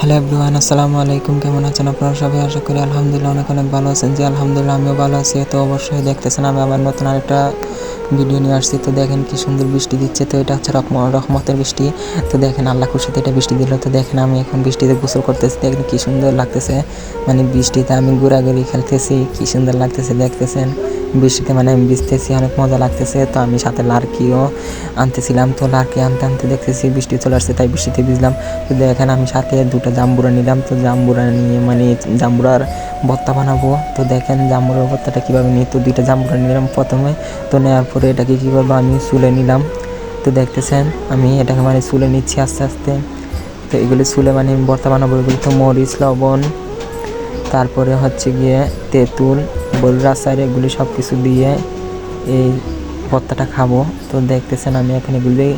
Hello everyone, আসসালামু আলাইকুম। কেমন আছেন আপনারা সবাই? আশা করি আলহামদুলিল্লাহ অনেক অনেক ভালো আছেন। যে আলহামদুলিল্লাহ, আমিও ভালো আছি। তো অবশ্যই দেখতেছেন, আমি আবার নতুন আরেকটা ভিডিও নিয়ে আসছি। তো দেখেন কি সুন্দর বৃষ্টি দিচ্ছে। তো এটা হচ্ছে রহমতের বৃষ্টি। তো দেখেন, আল্লাহ খুশিতে এটা বৃষ্টি দিল। তো দেখেন, আমি এখন বৃষ্টিতে গোসল করতেছি। দেখেন কি সুন্দর লাগতেছে। মানে বৃষ্টিতে আমি ঘোরাঘুরি খেলতেছি। কি সুন্দর লাগতেছে, দেখতেছেন। বৃষ্টিতে মানে ভিজতেছি, অনেক মজা লাগতেছে। তো আমি সাথে লার্কিও আনতেছিলাম। তো লার্কি আনতে আনতে দেখতেছি বৃষ্টি চলে আসছে, তাই বৃষ্টিতে ভিজলাম। তো দেখেন আমি সাথে দুটো জাম্বুরা নিলাম। তো জাম্বুরা নিয়ে মানে জাম্বুরার ভর্তা বানাবো। তো দেখেন জাম্বুরার ভর্তাটা কীভাবে নিই। তো দুইটা জাম্বুরা নিলাম প্রথমে। তো নেওয়ার পরে এটাকে কী আমি চুলে নিলাম। তো দেখতেছেন, আমি এটাকে মানে চুলে নিচ্ছি আস্তে আস্তে। তো এগুলি চুলে মানে ভর্তা বানাবো। এগুলি তো মরিচ, লবণ, তারপরে হচ্ছে গিয়ে তেঁতুল বড়ির আচার এগুলি সব কিছু দিয়ে এই ভর্তাটা খাব। তো দেখতেছেন আমি এখন এগুলি,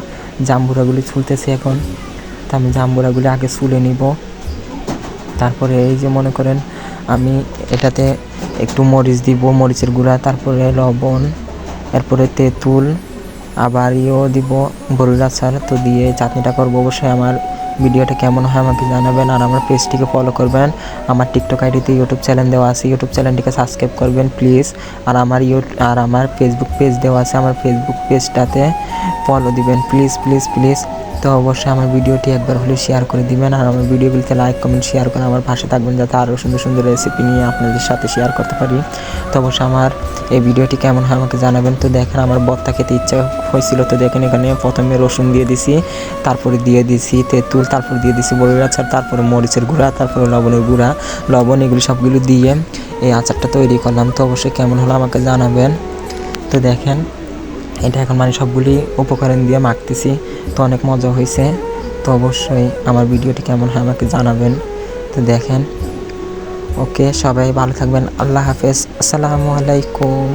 জাম্বুরাগুলি ছুলতেছি এখন। তো আমি জাম্বুরাগুলি আগে চুলে নিব। তারপরে এই যে মনে করেন আমি এটাতে একটু মরিচ দিব, মরিচের গুঁড়া, তারপরে লবণ, এরপরে তেঁতুল, আবার ইয়েও দিব বড়ির আচার। তো দিয়ে চাটনিটা করব অবশ্যই আমার ভিডিওটা কেমন হয় আমাকে জানাবেন আর আমার পেজটিকে ফলো করবেন। আমার টিকটক আইডিতে ইউটিউব চ্যানেল দেওয়া আছে ইউটিউব চ্যানেলটিকে সাবস্ক্রাইব করবেন প্লিজ আর আমার ইউ আর আমার ফেসবুক পেজ দেওয়া আছে, আমার ফেসবুক পেজটাতে ফলো দিবেন প্লিজ প্লিজ প্লিজ তো অবশ্যই আমার ভিডিওটি একবার হলে শেয়ার করে দিবেন আর আমার ভিডিওগুলিতে লাইক কমেন্ট শেয়ার করে আমার পাশে থাকবেন যাতে আরও সুন্দর সুন্দর রেসিপি নিয়ে আপনাদের সাথে শেয়ার করতে পারি। তো অবশ্যই আমার এই ভিডিওটি কেমন হয় আমাকে জানাবেন। তো দেখেন আমার বত্তা খেতে ইচ্ছা হয়েছিল। তো দেখেন এখানে প্রথমে রসুন দিয়ে দিছি, তারপরে দিয়ে দিছি তেঁতুল, তারপর দিয়ে দিছি বড়ির আচার তারপরে মরিচের গুঁড়া, তারপরে লবণের গুঁড়া। লবণ এগুলি সবগুলো দিয়ে এই আচারটা তৈরি করলাম। তো অবশ্যই কেমন হলো আমাকে জানাবেন। তো দেখেন এটা এখন মানে সবগুলি উপকরণ দিয়ে মাখতেছি, তো অনেক মজা হয়েছে তো অবশ্যই আমার ভিডিওটি কেমন হয় আমাকে জানাবেন। তো দেখেন। ওকে, সবাই ভালো থাকবেন। আল্লাহ হাফেজ। আসসালামু আলাইকুম।